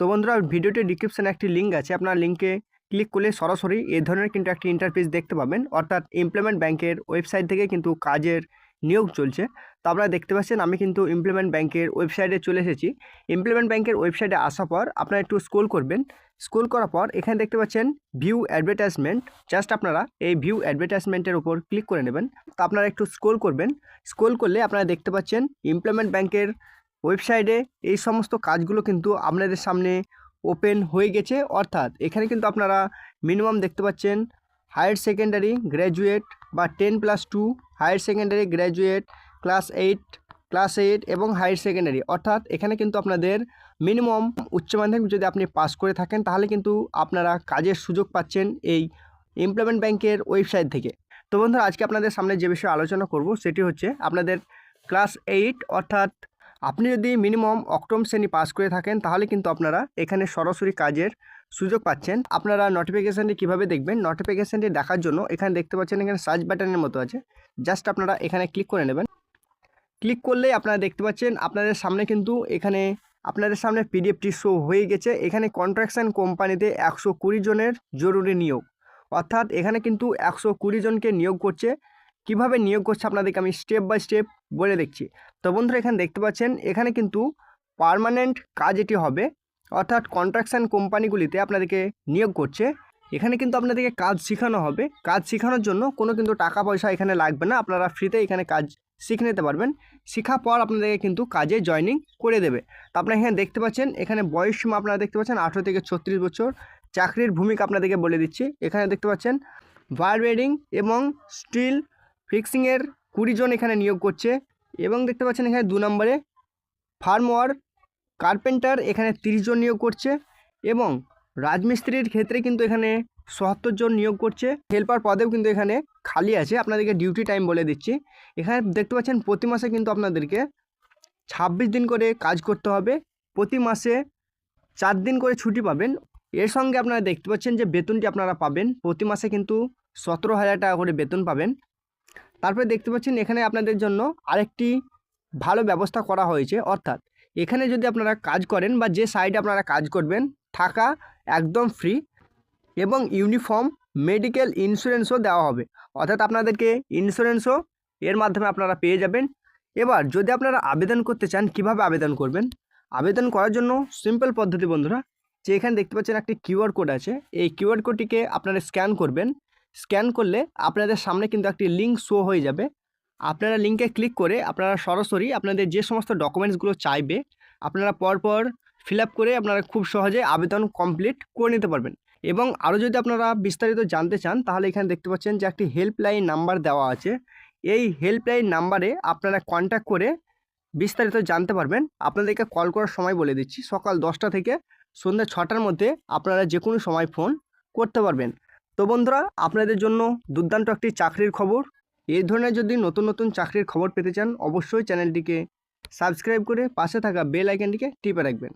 তো বন্ধুরা, ভিডিওটির ডিসক্রিপশানে একটি লিঙ্ক আছে। আপনার লিঙ্কে ক্লিক করলে সরাসরি এই ধরনের কিন্তু একটি ইন্টারফেস দেখতে পাবেন। অর্থাৎ ইমপ্লয়মেন্ট ব্যাংকের ওয়েবসাইট থেকে কিন্তু কাজের নিয়োগ চলছে। তো আপনারা দেখতে পাচ্ছেন, আমি কিন্তু ইমপ্লয়মেন্ট ব্যাংকের ওয়েবসাইটে চলে এসেছি। ইমপ্লয়মেন্ট ব্যাংকের ওয়েবসাইটে আসার পর আপনারা একটু স্ক্রোল করবেন। স্ক্রোল করার পর এখানে দেখতে পাচ্ছেন ভিউ অ্যাডভার্টাইজমেন্ট জাস্ট আপনারা এই ভিউ অ্যাডভার্টাইজমেন্টের উপর ক্লিক করে নেবেন। তো আপনারা একটু স্ক্রোল করবেন। স্ক্রোল করলে আপনারা দেখতে পাচ্ছেন ইমপ্লয়মেন্ট ব্যাংকের ওয়েবসাইটে এই সমস্ত কাজগুলো কিন্তু আপনাদের সামনে ওপেন হয়ে গেছে। অর্থাৎ এখানে কিন্তু আপনারা মিনিমাম দেখতে পাচ্ছেন হায়ার সেকেন্ডারি গ্র্যাজুয়েট বা ten plus two, higher secondary graduate, class eight class eight এবং হায়ার সেকেন্ডারি। অর্থাৎ এখানে কিন্তু আপনাদের মিনিমাম উচ্চ মাধ্যমিক যদি আপনি পাস করে থাকেন, তাহলে কিন্তু আপনারা কাজের সুযোগ পাচ্ছেন এই এমপ্লয়মেন্ট ব্যাংকের ওয়েবসাইট থেকে। তো বন্ধুরা, আজকে আপনাদের সামনে যে বিষয়ে আলোচনা করব, সেটি হচ্ছে আপনাদের ক্লাস এইট, অর্থাৎ আপনি যদি মিনিমাম অষ্টম শ্রেণি পাস করে থাকেন, তাহলে কিন্তু আপনারা এখানে সরাসরি কাজের সুযোগ পাচ্ছেন। আপনারা নোটিফিকেশানটি কীভাবে দেখবেন? নোটিফিকেশানটি দেখার জন্য এখানে দেখতে পাচ্ছেন এখানে সার্চ বাটনের মতো আছে। জাস্ট আপনারা এখানে ক্লিক করে নেবেন। ক্লিক করলেই আপনারা দেখতে পাচ্ছেন আপনাদের সামনে কিন্তু এখানে আপনাদের সামনে পিডিএফটি শো হয়ে গেছে। এখানে কন্ট্রাকশান কোম্পানিতে একশো কুড়ি জনের জরুরি নিয়োগ। অর্থাৎ এখানে কিন্তু একশো কুড়ি জনকে নিয়োগ করছে। কীভাবে নিয়োগ করছে আপনাদেরকে আমি স্টেপ বাই স্টেপ বলে দেখছি। তো বন্ধুরা, এখানে দেখতে পাচ্ছেন, এখানে কিন্তু পার্মানেন্ট কাজ এটি হবে, অর্থাৎ কন্ট্রাকশান কোম্পানিগুলিতে আপনাদেরকে নিয়োগ করছে। এখানে কিন্তু আপনাদেরকে কাজ শেখানো হবে। কাজ শেখানোর জন্য কোনো কিন্তু টাকা পয়সা এখানে লাগবে না, আপনারা ফ্রিতে এখানে কাজ শিখে নিতে পারবেন। শেখার পর আপনাদেরকে কিন্তু কাজে জয়নিং করে দেবে। তো আপনারা এখানে দেখতে পাচ্ছেন, এখানে বয়স সীমা আপনারা দেখতে পাচ্ছেন, আঠেরো থেকে ছত্রিশ বছর। চাকরির ভূমিকা আপনাদেরকে বলে দিচ্ছি। এখানে দেখতে পাচ্ছেন ওয়েডিং এবং স্টিল ফিক্সিংয়ের কুড়ি জন এখানে নিয়োগ করছে এবং দেখতে পাচ্ছেন এখানে দু নম্বরে ফার্মওয়ার কার্পেন্টার এখানে তিরিশ জন নিয়োগ করছে এবং রাজমিস্ত্রির ক্ষেত্রে কিন্তু এখানে সত্তর জন নিয়োগ করছে। হেল্পার পদেও কিন্তু এখানে খালি আছে, আপনাদেরকে ডিউটি টাইম বলে দিচ্ছি। এখানে দেখতে পাচ্ছেন প্রতি মাসে কিন্তু আপনাদেরকে ছাব্বিশ দিন করে কাজ করতে হবে। প্রতি মাসে চার দিন করে ছুটি পাবেন। এর সঙ্গে আপনারা দেখতে পাচ্ছেন যে বেতনটি আপনারা পাবেন। প্রতি মাসে কিন্তু সতেরো হাজার টাকা করে বেতন পাবেন। তারপরে দেখতে পাচ্ছেন এখানে আপনাদের জন্য আরেকটি ভালো ব্যবস্থা করা হয়েছে। অর্থাৎ এখানে যদি আপনারা কাজ করেন বা যে সাইডে আপনারা কাজ করবেন, থাকা একদম ফ্রি এবং ইউনিফর্ম মেডিকেল ইন্স্যুরেন্সও দেওয়া হবে। অর্থাৎ আপনাদেরকে ইন্স্যুরেন্সও এর মাধ্যমে আপনারা পেয়ে যাবেন। এবার যদি আপনারা আবেদন করতে চান, কীভাবে আবেদন করবেন? আবেদন করার জন্য সিম্পল পদ্ধতি বন্ধুরা, যে এখানে দেখতে পাচ্ছেন একটি কিউআর কোড আছে। এই কিউআর কোডটিকে আপনারা স্ক্যান করবেন। স্ক্যান করলে আপনাদের সামনে কিন্তু একটি লিঙ্ক শো হয়ে যাবে। আপনারা লিঙ্কে ক্লিক করে আপনারা সরাসরি আপনাদের যে সমস্ত ডকুমেন্টসগুলো চাইবে, আপনারা পরপর ফিল করে আপনারা খুব সহজে আবেদন কমপ্লিট করে নিতে পারবেন। এবং আরও যদি আপনারা বিস্তারিত জানতে চান, তাহলে এখানে দেখতে পাচ্ছেন যে একটি হেল্পলাইন নাম্বার দেওয়া আছে। এই হেল্পলাইন নাম্বারে আপনারা কন্ট্যাক্ট করে বিস্তারিত জানতে পারবেন। আপনাদেরকে কল করার সময় বলে দিচ্ছি, সকাল দশটা থেকে সন্ধ্যা ছটার মধ্যে আপনারা যে কোনো সময় ফোন করতে পারবেন। তো বন্ধুরা, আপনাদের জন্য দুর্দান্ত একটি চাকরির খবর। এই ধরনের যদি নতুন নতুন চাকরির খবর পেতে চান, অবশ্যই চ্যানেলটিকে সাবস্ক্রাইব করে পাশে থাকা বেল আইকনটিকে টিপে রাখবেন।